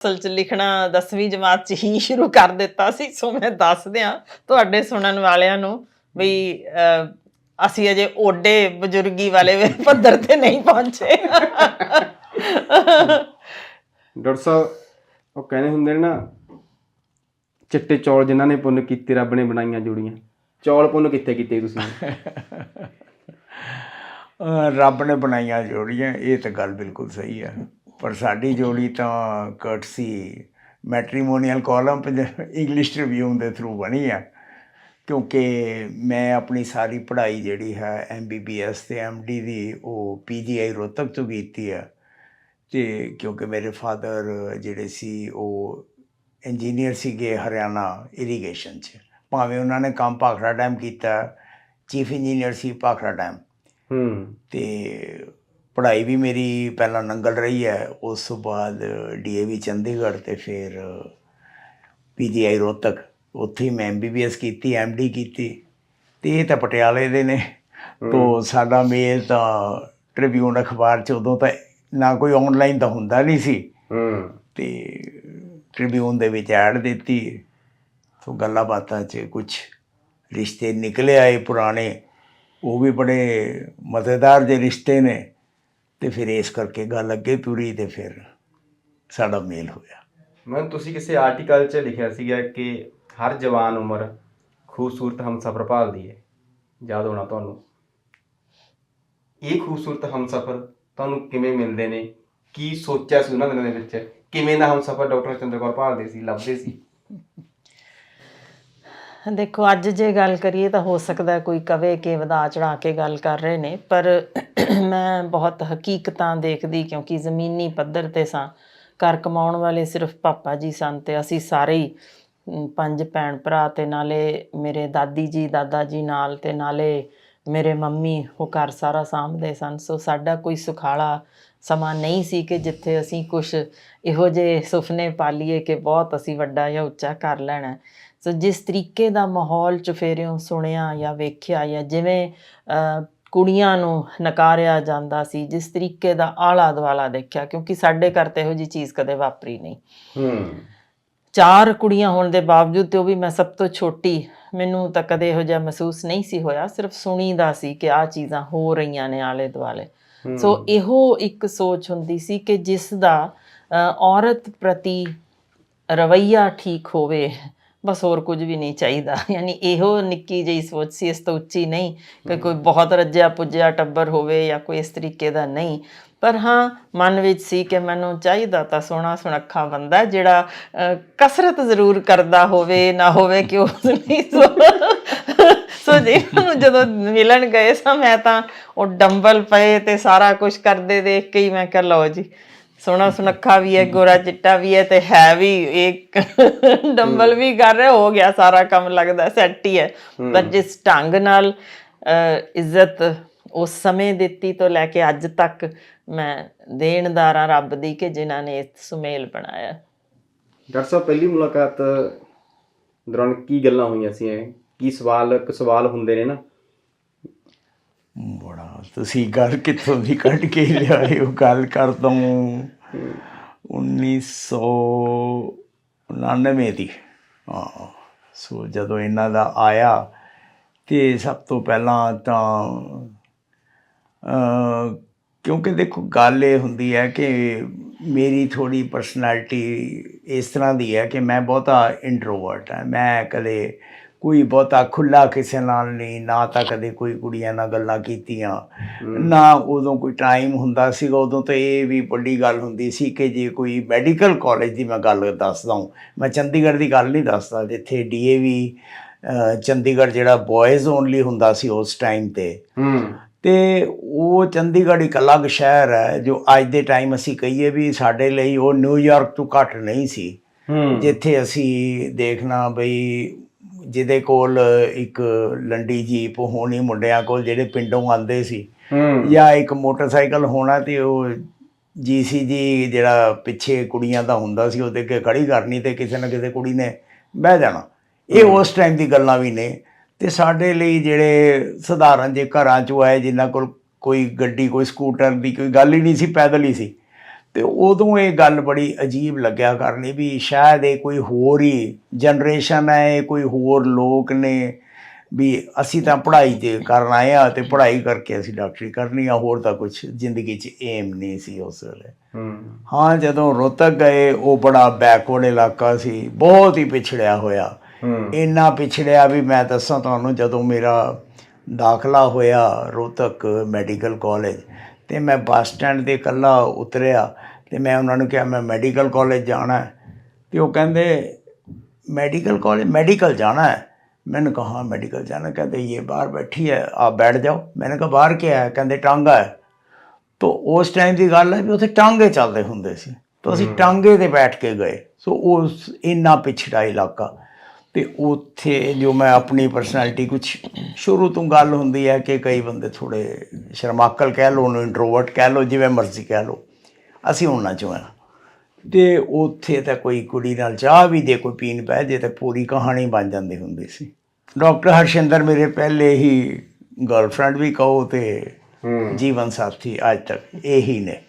ਅਸਲ ਚ ਲਿਖਣਾ 10ਵੀਂ ਜਮਾਤ ਚ ਹੀ ਸ਼ੁਰੂ ਕਰ ਦਿੱਤਾ ਸੀ ਸੋ ਮੈਂ ਦੱਸ ਦਿਆਂ ਤੁਹਾਡੇ ਸੁਣਨ ਵਾਲਿਆਂ ਨੂੰ ਵੀ ਅਸੀਂ ਅਜੇ ਓਡੇ ਬਜ਼ੁਰਗੀ ਵਾਲੇ ਪੱਧਰ ਤੇ ਨਹੀਂ ਪਹੁੰਚੇ। ਡਾਕਟਰ ਸਾਹਿਬ ਉਹ ਕਹਿੰਦੇ ਹੁੰਦੇ ਨੇ ਨਾ ਚਿੱਟੇ ਚੌਲ ਜਿਨ੍ਹਾਂ ਨੇ ਪੁੰਨ ਕੀਤੇ ਰੱਬ ਨੇ ਬਣਾਈਆਂ ਜੋੜੀਆਂ। ਚੌਲ ਪੁੰਨ ਕਿੱਥੇ ਕੀਤੇ ਤੁਸੀਂ? ਰੱਬ ਨੇ ਬਣਾਈਆਂ ਜੋੜੀਆਂ ਇਹ ਤਾਂ ਗੱਲ ਬਿਲਕੁਲ ਸਹੀ ਹੈ ਪਰ ਸਾਡੀ ਜੋੜੀ ਤਾਂ courtesy matrimonial column English review ਦੇ ਥਰੂ ਬਣੀ ਆ। ਕਿਉਂਕਿ ਮੈਂ ਆਪਣੀ ਸਾਰੀ ਪੜ੍ਹਾਈ ਜਿਹੜੀ ਹੈ ਐਮਬੀਬੀਐਸ ਤੇ ਐਮਡੀ ਦੀ ਉਹ ਪੀਜੀਆਈ ਰੋਹਤਕ ਤੋਂ ਕੀਤੀ ਆ। ਤੇ ਕਿਉਂਕਿ ਮੇਰੇ ਫਾਦਰ ਜਿਹੜੇ ਸੀ ਉਹ ਇੰਜੀਨੀਅਰ ਸੀਗੇ ਹਰਿਆਣਾ ਇਰੀਗੇਸ਼ਨ 'ਚ। ਭਾਵੇਂ ਉਹਨਾਂ ਨੇ ਕੰਮ ਭਾਖੜਾ ਡੈਮ ਕੀਤਾ ਚੀਫ ਇੰਜੀਨੀਅਰ ਸੀ ਭਾਖੜਾ ਡੈਮ ਹੂੰ। ਤੇ ਪੜ੍ਹਾਈ ਵੀ ਮੇਰੀ ਪਹਿਲਾਂ ਨੰਗਲ ਰਹੀ ਹੈ ਉਸ ਤੋਂ ਬਾਅਦ ਡੀਏਵੀ ਚੰਡੀਗੜ੍ਹ ਤੇ ਫਿਰ ਪੀਜੀਆਈ ਰੋਹਤਕ। ਉੱਥੇ ਮੈਂ ਐਮਬੀਬੀਐਸ ਕੀਤੀ ਐਮਡੀ ਕੀਤੀ ਤੇ ਇਹ ਤਾਂ ਪਟਿਆਲੇ ਦੇ ਨੇ। ਤੋਂ ਸਾਡਾ ਮੇਲ ਤਾਂ ਟ੍ਰਿਬਿਊਨ ਅਖਬਾਰ ਚ ਉਦੋਂ ਤਾਂ ਨਾ ਕੋਈ ਆਨਲਾਈਨ ਤਾਂ ਹੁੰਦਾ ਨਹੀਂ ਸੀ। ਤੇ ਟ੍ਰਿਬਿਊਨ ਦੇ ਵਿੱਚ ਐਡ ਦਿੱਤੀ ਸੋ ਗੱਲਾਂ ਬਾਤਾਂ 'ਚ ਕੁਝ ਰਿਸ਼ਤੇ ਨਿਕਲੇ ਆਏ ਪੁਰਾਣੇ। ਉਹ ਵੀ ਬੜੇ ਮਜ਼ੇਦਾਰ ਜਿਹੇ ਰਿਸ਼ਤੇ ਨੇ। ਤੇ ਫਿਰ ਇਸ ਕਰਕੇ ਗੱਲ ਅੱਗੇ ਤੁਰੀ ਤੇ ਫਿਰ ਸਾਡਾ ਮੇਲ ਹੋਇਆ। ਮੈਂ ਤੁਸੀਂ ਕਿਸੇ ਆਰਟੀਕਲ 'ਚ ਲਿਖਿਆ ਸੀਗਾ ਕਿ ਹਰ ਜਵਾਨ ਉਮਰ ਖੂਬਸੂਰਤ ਹਮਸਫਰ ਭਾਲਦੀ ਹੈ। ਯਾਦ ਹੋਣਾ ਤੁਹਾਨੂੰ? ਇਹ ਖੂਬਸੂਰਤ ਹਮਸਫਰ ਤੁਹਾਨੂੰ ਕਿਵੇਂ ਮਿਲਦੇ ਨੇ? ਕੀ ਸੋਚਿਆ ਸੀ ਉਹਨਾਂ ਦਿਨਾਂ ਦੇ ਵਿੱਚ? ਕਿਵੇਂ ਦਾ ਹਮਸਫਰ ਡਾਕਟਰ ਚੰਦਰਕੌਰ ਭਾਲਦੇ ਸੀ, ਲੱਭਦੇ ਸੀ? ਦੇਖੋ, ਅੱਜ ਜੇ ਗੱਲ ਕਰੀਏ ਤਾਂ ਹੋ ਸਕਦਾ ਕੋਈ ਕਵੇ ਕਿ ਵਧਾ ਚੜਾ ਕੇ ਗੱਲ ਕਰ ਰਹੇ ਨੇ, ਪਰ ਮੈਂ ਬਹੁਤ ਹਕੀਕਤਾਂ ਦੇਖਦੀ ਕਿਉਂਕਿ ਜ਼ਮੀਨੀ ਪੱਧਰ ਤੇ ਸਾਂ। ਘਰ ਕਮਾਉਣ ਵਾਲੇ ਸਿਰਫ ਪਾਪਾ ਜੀ ਸਨ ਤੇ ਅਸੀਂ ਸਾਰੇ ਹੀ ਪੰਜ ਭੈਣ ਭਰਾ ਤੇ ਨਾਲੇ ਮੇਰੇ ਦਾਦੀ ਜੀ, ਦਾਦਾ ਜੀ ਨਾਲ ਤੇ ਨਾਲੇ ਮੇਰੇ ਮੰਮੀ, ਉਹ ਘਰ ਸਾਰਾ ਸਾਂਭਦੇ ਸਨ। ਸੋ ਸਾਡਾ ਕੋਈ ਸੁਖਾਲਾ ਸਮਾਂ ਨਹੀਂ ਸੀ ਕਿ ਜਿੱਥੇ ਅਸੀਂ ਕੁਝ ਇਹੋ ਜਿਹੇ ਸੁਪਨੇ ਪਾਲੀਏ ਕਿ ਬਹੁਤ ਅਸੀਂ ਵੱਡਾ ਜਾਂ ਉੱਚਾ ਕਰ ਲੈਣਾ। ਸੋ ਜਿਸ ਤਰੀਕੇ ਦਾ ਮਾਹੌਲ ਚੁਫੇਰਿਓਂ ਸੁਣਿਆ ਜਾਂ ਵੇਖਿਆ ਜਾਂ ਜਿਵੇਂ ਕੁੜੀਆਂ ਨੂੰ ਨਕਾਰਿਆ ਜਾਂਦਾ ਸੀ ਜਿਸ ਤਰੀਕੇ ਦਾ ਆਲਾ ਦੁਆਲਾ ਦੇਖਿਆ ਕਿਉਂਕਿ ਸਾਡੇ ਘਰ ਤੇ ਇਹੋ ਜੀ ਚੀਜ਼ ਕਦੇ ਵਾਪਰੀ ਨਹੀਂ। ਹੂੰ। ਚਾਰ ਕੁੜੀਆਂ ਹੋਣ ਦੇ ਬਾਵਜੂਦ ਤੇ ਉਹ ਵੀ ਮੈਂ ਸਭ ਤੋਂ ਛੋਟੀ ਮੈਨੂੰ ਤਾਂ ਕਦੇ ਇਹੋ ਜਿਹਾ ਮਹਿਸੂਸ ਨਹੀਂ ਸੀ ਹੋਇਆ ਸਿਰਫ ਸੁਣੀਦਾ ਸੀ ਕਿ ਆਹ ਚੀਜ਼ਾਂ ਹੋ ਰਹੀਆਂ ਨੇ ਆਲੇ ਦੁਆਲੇ। ਸੋ ਇਹੋ ਇੱਕ ਸੋਚ ਹੁੰਦੀ ਸੀ ਕਿ ਜਿਸ ਦਾ ਔਰਤ ਪ੍ਰਤੀ ਰਵਈਆ ਠੀਕ ਹੋਵੇ ਬਸ ਹੋਰ ਕੁਝ ਵੀ ਨਹੀਂ ਚਾਹੀਦਾ। ਯਾਨੀ ਇਹੋ ਨਿੱਕੀ ਜਿਹੀ ਸੋਚ ਸੀ ਇਸ ਤੋਂ ਉੱਚੀ ਨਹੀਂ ਕਿ ਕੋਈ ਬਹੁਤ ਰੱਜਿਆ ਪੁੱਜਿਆ ਟੱਬਰ ਹੋਵੇ ਜਾਂ ਕੋਈ ਇਸ ਤਰੀਕੇ ਦਾ ਨਹੀਂ। ਪਰ ਹਾਂ ਮਨ ਵਿੱਚ ਸੀ ਕਿ ਮੈਨੂੰ ਚਾਹੀਦਾ ਤਾਂ ਸੋਹਣਾ ਸੁਨੱਖਾ ਬੰਦਾ ਜਿਹੜਾ ਕਸਰਤ ਜ਼ਰੂਰ ਕਰਦਾ ਹੋਵੇ ਨਾ ਹੋਵੇ ਕਿ ਉਸ ਨਹੀਂ ਸੋ ਸੋ ਜੀ ਨੂੰ ਜਦੋਂ ਮਿਲਣ ਗਏ ਸਾਂ ਮੈਂ ਤਾਂ ਉਹ ਡੰਬਲ ਪਏ ਤੇ ਸਾਰਾ ਕੁਝ ਕਰਦੇ ਦੇਖ ਕੇ ਹੀ ਮੈਂ ਕਿਹਾ ਲਓ ਜੀ ਸੋਹਣਾ ਸੁਨੱਖਾ ਵੀ ਹੈ ਗੋਰਾ ਚਿੱਟਾ ਵੀ ਹੈ ਤੇ ਹੈ ਵੀ ਇੱਕ ਡੰਬਲ ਵੀ ਕਰ ਰਿਹਾ ਹੋ ਗਿਆ ਸਾਰਾ ਕੰਮ ਲੱਗਦਾ ਸੈੱਟ ਹੀ ਹੈ। ਪਰ ਜਿਸ ਢੰਗ ਨਾਲ ਇੱਜ਼ਤ ਉਸ ਸਮੇਂ ਦਿੱਤੀ ਤੋਂ ਲੈ ਕੇ ਅੱਜ ਤੱਕ ਮੈਂ ਦੇਣਦਾਰਾਂ ਰੱਬ ਦੀ ਕਿ ਜਿਨ੍ਹਾਂ ਨੇ ਇਸ ਸੁਮੇਲ ਬਣਾਇਆ। ਡਾਕਟਰ ਸਾਹਿਬ ਪਹਿਲੀ ਮੁਲਾਕਾਤ ਦੌਰਾਨ ਕੀ ਗੱਲਾਂ ਹੋਈਆਂ ਸੀ? ਕੀ ਸਵਾਲ ਕੁ ਸਵਾਲ ਹੁੰਦੇ ਨੇ ਨਾ ਤੁਸੀਂ ਗੱਲ ਕਿੱਥੋਂ ਦੀ ਕੱਢ ਕੇ ਲਿਆਏ ਹੋ? ਗੱਲ ਕਰ ਦੂੰ 1999 ਦੀ। ਹਾਂ, ਸੋ ਜਦੋਂ ਇਹਨਾਂ ਦਾ ਆਇਆ ਤੇ ਸਭ ਤੋਂ ਪਹਿਲਾਂ ਤਾਂ ਕਿਉਂਕਿ ਦੇਖੋ ਗੱਲ ਇਹ ਹੁੰਦੀ ਹੈ ਕਿ ਮੇਰੀ ਥੋੜੀ ਪਰਸਨੈਲਿਟੀ ਇਸ ਤਰ੍ਹਾਂ ਦੀ ਹੈ ਕਿ ਮੈਂ ਬਹੁਤਾ ਇੰਟਰੋਵਰਟ ਹਾਂ। ਮੈਂ ਕਦੇ ਕੋਈ ਬਹੁਤਾ ਖੁੱਲਾ ਕਿਸੇ ਨਾਲ ਨਹੀਂ ਨਾ ਤਾਂ ਕਦੇ ਕੋਈ ਕੁੜੀਆਂ ਨਾਲ ਗੱਲਾਂ ਕੀਤੀਆਂ। ਨਾ ਉਦੋਂ ਕੋਈ ਟਾਈਮ ਹੁੰਦਾ ਸੀਗਾ ਉਦੋਂ ਤਾਂ ਇਹ ਵੀ ਵੱਡੀ ਗੱਲ ਹੁੰਦੀ ਸੀ ਕਿ ਜੇ ਕੋਈ ਮੈਡੀਕਲ ਕਾਲਜ ਦੀ ਮੈਂ ਗੱਲ ਦੱਸਦਾ ਹਾਂ। ਮੈਂ ਚੰਡੀਗੜ੍ਹ ਦੀ ਗੱਲ ਨਹੀਂ ਦੱਸਦਾ ਜਿੱਥੇ ਡੀਏਵੀ ਚੰਡੀਗੜ੍ਹ ਜਿਹੜਾ ਬॉयਜ਼ ਓਨਲੀ ਹੁੰਦਾ ਸੀ ਉਸ ਟਾਈਮ ਤੇ। ਤੇ ਉਹ ਚੰਡੀਗੜ੍ਹ ਇੱਕ ਅਲੱਗ ਸ਼ਹਿਰ ਹੈ ਜੋ ਅੱਜ ਦੇ ਟਾਈਮ ਅਸੀਂ ਕਹੀਏ ਵੀ ਸਾਡੇ ਲਈ ਉਹ ਨਿਊਯਾਰਕ ਤੋਂ ਘੱਟ ਨਹੀਂ ਸੀ। ਜਿੱਥੇ ਅਸੀਂ ਦੇਖਣਾ ਬਈ ਜਿਹਦੇ ਕੋਲ ਇੱਕ ਲੰਡੀ ਜੀਪ ਹੋਣੀ ਮੁੰਡਿਆਂ ਕੋਲ ਜਿਹੜੇ ਪਿੰਡੋਂ ਆਉਂਦੇ ਸੀ। ਜਾਂ ਇੱਕ ਮੋਟਰਸਾਈਕਲ ਹੋਣਾ ਤੇ ਉਹ ਜੀਸੀਜੀ ਜਿਹੜਾ ਪਿੱਛੇ ਕੁੜੀਆਂ ਦਾ ਹੁੰਦਾ ਸੀ ਉਹਦੇ ਅੱਗੇ ਖੜੀ ਕਰਨੀ ਤੇ ਕਿਸੇ ਨਾ ਕਿਸੇ ਕੁੜੀ ਨੇ ਬਹਿ ਜਾਣਾ। ਇਹ ਉਸ ਟਾਈਮ ਦੀ ਗੱਲਾਂ ਵੀ ਨੇ। ਤੇ ਸਾਡੇ ਲਈ ਜਿਹੜੇ ਸਧਾਰਨ ਜੇ ਘਰਾਂ ਚੋਂ ਆਏ ਜਿਨ੍ਹਾਂ ਕੋਲ ਕੋਈ ਗੱਡੀ ਕੋਈ ਸਕੂਟਰ ਦੀ ਕੋਈ ਗੱਲ ਹੀ ਨਹੀਂ ਸੀ ਪੈਦਲ ਹੀ ਸੀ। ਤੇ ਉਦੋਂ ਇਹ ਗੱਲ ਬੜੀ ਅਜੀਬ ਲੱਗਿਆ ਕਰਨੀ ਵੀ ਸ਼ਾਇਦ ਇਹ ਕੋਈ ਹੋਰ ਹੀ ਜਨਰੇਸ਼ਨ ਹੈ ਇਹ ਕੋਈ ਹੋਰ ਲੋਕ ਨੇ ਵੀ ਅਸੀਂ ਤਾਂ ਪੜ੍ਹਾਈ ਤੇ ਕਰਨ ਆਏ ਆ ਤੇ ਪੜ੍ਹਾਈ ਕਰਕੇ ਅਸੀਂ ਡਾਕਟਰੀ ਕਰਨੀ ਆ ਹੋਰ ਤਾਂ ਕੁਝ ਜ਼ਿੰਦਗੀ 'ਚ ਏਮ ਨਹੀਂ ਸੀ ਉਸ ਵੇਲੇ। ਹੂੰ। ਜਦੋਂ ਰੋਹਤਕ ਗਏ ਉਹ ਬੜਾ ਬੈਕਵਰਡ ਇਲਾਕਾ ਸੀ ਬਹੁਤ ਹੀ ਪਿਛੜਿਆ ਹੋਇਆ। ਇੰਨਾ ਪਿਛੜਿਆ ਵੀ ਮੈਂ ਦੱਸਾਂ ਤੁਹਾਨੂੰ ਜਦੋਂ ਮੇਰਾ ਦਾਖਲਾ ਹੋਇਆ ਰੋਹਤਕ ਮੈਡੀਕਲ ਕਾਲਜ ਤੇ ਮੈਂ ਬੱਸ ਸਟੈਂਡ ਤੇ ਇਕੱਲਾ ਉਤਰਿਆ ਤੇ ਮੈਂ ਉਹਨਾਂ ਨੂੰ ਕਿਹਾ ਮੈਂ ਮੈਡੀਕਲ ਕਾਲਜ ਜਾਣਾ ਹੈ ਤੇ ਉਹ ਕਹਿੰਦੇ ਮੈਡੀਕਲ ਕਾਲਜ ਮੈਡੀਕਲ ਜਾਣਾ है मैंने कहा हाँ मेडिकल जाना कहते ये बाहर बैठी है आप बैठ जाओ मैंने कहा बाहर क्या है ਕਹਿੰਦੇ ਟਾਂਗਾ ਹੈ ਤੋ ਉਸ ਟਾਈਮ ਦੀ ਗੱਲ ਹੈ ਵੀ ਉੱਥੇ ਟਾਂਗੇ ਚੱਲਦੇ ਹੁੰਦੇ ਸੀ ਤਾਂ ਅਸੀਂ ਟਾਂਗੇ ਤੇ ਬੈਠ ਕੇ ਗਏ ਸੋ ਉਸ ਇੰਨਾ ਪਿਛੜਾ ਇਲਾਕਾ ਤੇ ਉੱਥੇ ਜੋ ਮੈਂ ਆਪਣੀ ਪਰਸਨੈਲਿਟੀ ਕੁਝ ਸ਼ੁਰੂ ਤੋਂ ਗੱਲ ਹੁੰਦੀ ਹੈ ਕਿ ਕਈ ਬੰਦੇ ਥੋੜੇ ਸ਼ਰਮਾਕਲ ਕਹਿ ਲਓ ਉਹਨੂੰ ਇੰਟਰੋਵਰਟ ਕਹਿ ਲਓ ਜਿਵੇਂ ਮਰਜ਼ੀ ਕਹਿ ਲਓ ਅਸੀਂ ਉਹਨਾਂ ਚੋਂ ਹਾਂ ਤੇ ਉੱਥੇ ਤਾਂ ਕੋਈ ਕੁੜੀ ਨਾਲ ਚਾਹ ਵੀ ਜੇ ਕੋਈ ਪੀਣ ਪੈ ਜੇ ਤਾਂ ਪੂਰੀ ਕਹਾਣੀ ਬਣ ਜਾਂਦੀ ਹੁੰਦੀ ਸੀ। ਡਾਕਟਰ ਹਰਸ਼ਿੰਦਰ ਮੇਰੇ ਪਹਿਲੇ ਹੀ ਗਰਲਫ੍ਰੈਂਡ ਵੀ ਕਹੋ ਤੇ ਹੂੰ। ਜੀਵਨ ਸਾਥੀ ਅੱਜ ਤੱਕ ਇਹੀ ਨੇ।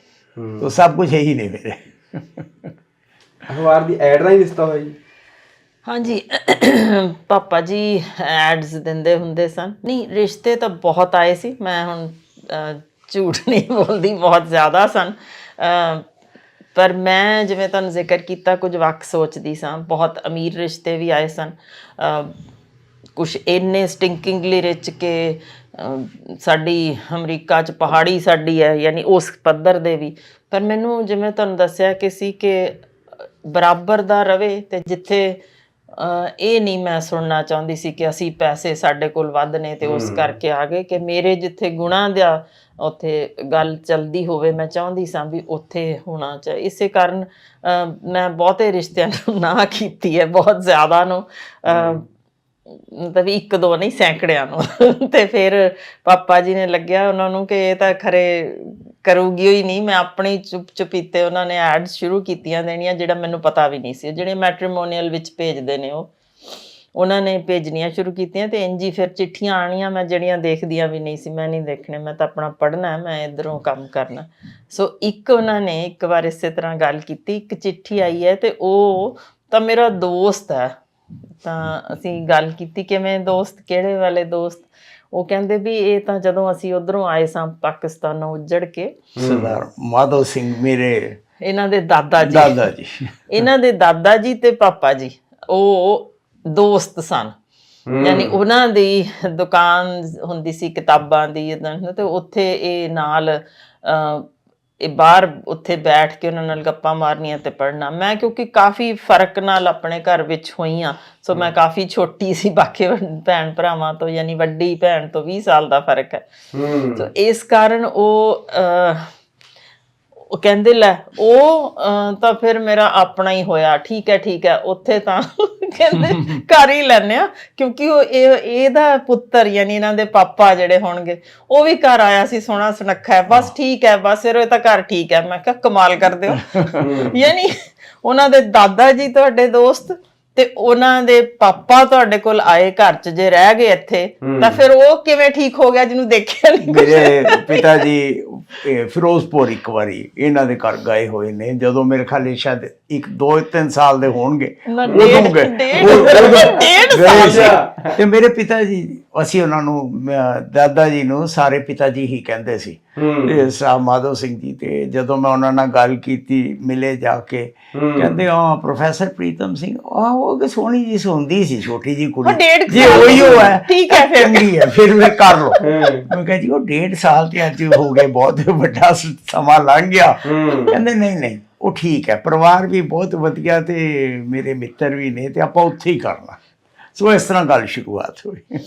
ਤੋ ਸਭ ਕੁਝ ਇਹੀ ਨੇ ਮੇਰੇ। ਅਖਬਾਰ ਦੀ ਐਡ ਰਾਹੀਂ ਰਿਸ਼ਤਾ ਹੋਇਆ ਜੀ? ਹਾਂਜੀ। ਪਾਪਾ ਜੀ ਐਡਸ ਦਿੰਦੇ ਹੁੰਦੇ ਸਨ। ਨਹੀਂ ਰਿਸ਼ਤੇ ਤਾਂ ਬਹੁਤ ਆਏ ਸੀ। ਮੈਂ ਹੁਣ ਝੂਠ ਨਹੀਂ ਬੋਲਦੀ ਬਹੁਤ ਜ਼ਿਆਦਾ ਸਨ। ਪਰ ਮੈਂ ਜਿਵੇਂ ਤੁਹਾਨੂੰ ਜ਼ਿਕਰ ਕੀਤਾ, ਕੁਝ ਵਕਤ ਸੋਚਦੀ ਸਾਂ। ਬਹੁਤ ਅਮੀਰ ਰਿਸ਼ਤੇ ਵੀ ਆਏ ਸਨ। ਕੁਝ ਇੰਨੇ ਸਟਿੰਕਿੰਗਲੀ ਰਿਚ ਕਿ ਸਾਡੀ ਅਮਰੀਕਾ ਚ ਪਹਾੜੀ ਸਾਡੀ ਹੈ, ਯਾਨੀ ਉਸ ਪੱਧਰ ਦੇ ਵੀ। ਪਰ ਮੈਨੂੰ ਜਿਵੇਂ ਤੁਹਾਨੂੰ ਦੱਸਿਆ ਕਿ ਸੀ ਕਿ ਬਰਾਬਰ ਦਾ ਰਵੇ ਤੇ ਜਿੱਥੇ ਇਹ ਨਹੀਂ ਮੈਂ ਸੁਣਨਾ ਚਾਹੁੰਦੀ ਸੀ ਕਿ ਅਸੀਂ ਪੈਸੇ ਸਾਡੇ ਕੋਲ ਵੱਧ ਨੇ ਤੇ ਉਸ ਕਰਕੇ ਆ ਗਏ ਕਿ ਮੇਰੇ ਜਿੱਥੇ ਗੁਣਾ ਦਾ ਉੱਥੇ ਗੱਲ ਚਲਦੀ ਹੋਵੇ ਮੈਂ ਚਾਹੁੰਦੀ ਸਾਂ ਵੀ ਉੱਥੇ ਹੋਣਾ ਚਾਹੀਏ ਇਸੇ ਕਾਰਨ ਮੈਂ ਬਹੁਤੇ ਰਿਸ਼ਤਿਆਂ ਨੂੰ ਨਾ ਕੀਤੀ ਹੈ ਬਹੁਤ ਜ਼ਿਆਦਾ ਨੂੰ। ਮਤਲਬ ਇੱਕ ਦੋ ਨਹੀਂ, ਸੈਂਕੜਿਆਂ ਨੂੰ। ਤੇ ਫਿਰ ਪਾਪਾ ਜੀ ਨੇ ਲੱਗਿਆ ਉਹਨਾਂ ਨੂੰ ਕਿ ਇਹ ਤਾਂ ਖਰੇ ਕਰੂਗੀ ਹੀ ਨਹੀਂ। ਮੈਂ ਆਪਣੀ ਚੁੱਪ ਚੁਪੀਤੇ ਉਹਨਾਂ ਨੇ ਐਡਸ ਸ਼ੁਰੂ ਕੀਤੀਆਂ ਦੇਣੀਆਂ, ਜਿਹੜਾ ਮੈਨੂੰ ਪਤਾ ਵੀ ਨਹੀਂ ਸੀ। ਜਿਹੜੇ ਮੈਟ੍ਰੀਮੋਨੀਅਲ ਵਿੱਚ ਭੇਜਦੇ ਨੇ ਉਹ, ਉਹਨਾਂ ਨੇ ਭੇਜਣੀਆਂ ਸ਼ੁਰੂ ਕੀਤੀਆਂ ਤੇ ਇੰਜੀ ਫਿਰ ਚਿੱਠੀਆਂ ਆਣੀਆਂ ਮੈਂ ਜਿਹੜੀਆਂ ਦੇਖਦੀਆਂ ਵੀ ਨਹੀਂ ਸੀ, ਮੈਂ ਨਹੀਂ ਦੇਖਣੇ, ਮੈਂ ਤਾਂ ਆਪਣਾ ਪੜ੍ਹਨਾ ਮੈਂ ਇਧਰੋਂ ਕੰਮ ਕਰਨਾ। ਸੋ ਇੱਕ ਉਹਨਾਂ ਨੇ ਇੱਕ ਵਾਰ ਇਸੇ ਤਰ੍ਹਾਂ ਗੱਲ ਕੀਤੀ, ਇੱਕ ਚਿੱਠੀ ਆਈ ਹੈ ਤੇ ਉਹ ਤਾਂ ਮੇਰਾ ਦੋਸਤ ਹੈ। ਤਾਂ ਅਸੀਂ ਗੱਲ ਕੀਤੀ ਕਿਵੇਂ ਦੋਸਤ ਕਿਹੜੇ ਵਾਲੇ ਦੋਸਤ? ਉਹ ਕਹਿੰਦੇ ਵੀ ਇਹ ਤਾਂ ਜਦੋਂ ਅਸੀਂ ਉਧਰੋਂ ਆਏ ਸਾਂ ਪਾਕਿਸਤਾਨੋਂ ਉੱਜੜ ਕੇ। ਸਰਦਾਰ ਮਾਧੋ ਸਿੰਘ ਮੇਰੇ ਇਹਨਾਂ ਦੇ ਦਾਦਾ ਜੀ। ਦਾਦਾ ਜੀ। ਇਹਨਾਂ ਦੇ ਦਾਦਾ ਜੀ ਤੇ ਪਾਪਾ ਜੀ। ਉਹ ਦੋਸਤ ਸਨ। ਯਾਨੀ ਉਹਨਾਂ ਦੀ ਦੁਕਾਨ ਹੁੰਦੀ ਸੀ ਕਿਤਾਬਾਂ ਦੀ ਤੇ ਉੱਥੇ ਇਹ ਨਾਲ ਇਹ ਬਾਹਰ ਉੱਥੇ ਬੈਠ ਕੇ ਉਹਨਾਂ ਨਾਲ ਗੱਪਾਂ ਮਾਰਨੀਆਂ ਤੇ ਪੜ੍ਹਨਾ। ਮੈਂ ਕਿਉਂਕਿ ਕਾਫੀ ਫ਼ਰਕ ਨਾਲ ਆਪਣੇ ਘਰ ਵਿੱਚ ਹੋਈ ਆ ਸੋ ਮੈਂ ਕਾਫੀ ਛੋਟੀ ਸੀ ਬਾਕੀ ਭੈਣ ਭਰਾਵਾਂ ਤੋਂ ਯਾਨੀ ਵੱਡੀ ਭੈਣ ਤੋਂ 20 ਸਾਲ ਦਾ ਫ਼ਰਕ ਹੈ। ਸੋ ਇਸ ਕਾਰਨ ਉਹ ਉਹ ਕਹਿੰਦੇ ਲੈ ਉਹ ਤਾਂ ਫਿਰ ਮੇਰਾ ਆਪਣਾ ਹੀ ਹੋਇਆ। ਠੀਕ ਹੈ ਠੀਕ ਹੈ ਉੱਥੇ ਤਾਂ ਕਹਿੰਦੇ ਕਰ ਹੀ ਲੈਨੇ ਆ ਕਿਉਂਕਿ ਉਹ ਇਹ ਇਹਦਾ ਪੁੱਤਰ ਯਾਨੀ ਇਹਨਾਂ ਦੇ ਪਾਪਾ ਜਿਹੜੇ ਹੋਣਗੇ ਉਹ ਵੀ ਘਰ ਆਇਆ ਸੀ ਸੋਹਣਾ ਸੁਨੱਖਾ ਹੈ ਬਸ ਠੀਕ ਹੈ ਬਸ ਇਹ ਤਾਂ ਘਰ ਠੀਕ ਹੈ ਮੈਂ ਕਿਹਾ ਕਮਾਲ ਕਰਦੇ ਹੋ। ਯਾਨੀ ਉਹਨਾਂ ਦੇ ਦਾਦਾ ਜੀ ਤੁਹਾਡੇ ਦੋਸਤ ਤੇ ਉਹਨਾਂ ਦੇ ਪਾਪਾ ਤੁਹਾਡੇ ਕੋਲ ਆਏ ਘਰ 'ਚ ਜੇ ਰਹਿ ਗਏ ਇੱਥੇ ਤਾਂ ਫਿਰ ਉਹ ਕਿਵੇਂ ਠੀਕ ਹੋ ਗਿਆ ਜਿਹਨੂੰ ਦੇਖਿਆ ਨਹੀਂ ਮੇਰੇ ਪਿਤਾ ਜੀ ਇਹ ਫਿਰੋਜ਼ਪੁਰ ਇੱਕ ਵਾਰੀ ਇਹਨਾਂ ਦੇ ਘਰ ਗਏ ਹੋਏ ਨੇ। ਜਦੋਂ ਮੇਰੇ ਖਿਆਲ ਸ਼ਾਇਦ ਇੱਕ ਦੋ ਤਿੰਨ ਸਾਲ ਦੇ ਹੋਣਗੇ ਨਾ, ਉਦੋਂ ਡੇਢ- ਗਏ। ਡੇਢ- ਉਹ- ਗਏ। ਸੀ। ਤੇ ਮੇਰੇ ਪਿਤਾ ਜੀ ਅਸੀਂ ਉਹਨਾਂ ਨੂੰ ਦਾਦਾ ਜੀ ਨੂੰ ਸਾਰੇ ਪਿਤਾ ਜੀ ਹੀ ਕਹਿੰਦੇ ਸੀ। ਤੇ ਸਾਹਿਬ ਮਾਧੋ ਸਿੰਘ ਜੀ ਤੇ ਜਦੋਂ ਮੈਂ ਉਹਨਾਂ ਨਾਲ ਗੱਲ ਕੀਤੀ ਮਿਲੇ ਜਾ ਕੇ ਕਹਿੰਦੇ ਆ ਪ੍ਰੋਫੈਸਰ ਪ੍ਰੀਤਮ ਸਿੰਘ ਆ ਉਹ ਕਿ ਸੋਹਣੀ ਜੀ ਸੁੰਦੀ ਸੀ ਛੋਟੀ ਜੀ ਕੁੜੀ। ਜੀ ਸਾਲ ਉਹੀ ਉਹ ਹੈ ਠੀਕ ਹੈ ਫਿਰ। ਚੰਗੀ ਹੈ ਫਿਰ ਮੈਂ ਕਰ ਲਓ। ਮੈਂ ਕਿਹਾ ਜੀ ਉਹ ਡੇਢ ਸਾਲ ਤੇ ਅੱਜ ਹੋ ਗਏ ਬਹੁਤ ਵੱਡਾ ਸ- ਸਮਾਂ ਲੰਘ ਗਿਆ। ਕਹਿੰਦੇ ਨਹੀਂ ਨਹੀਂ ਉਹ ਠੀਕ ਹੈ ਪਰਿਵਾਰ ਵੀ ਬਹੁਤ ਵਧੀਆ ਤੇ ਮੇਰੇ ਮਿੱਤਰ ਵੀ ਨੇ ਤੇ ਆਪਾਂ ਉੱਥੇ ਹੀ ਕਰਨਾ। ਸੋ ਇਸ ਤਰ੍ਹਾਂ ਗੱਲ ਸ਼ੁਰੂਆਤ ਹੋਈ।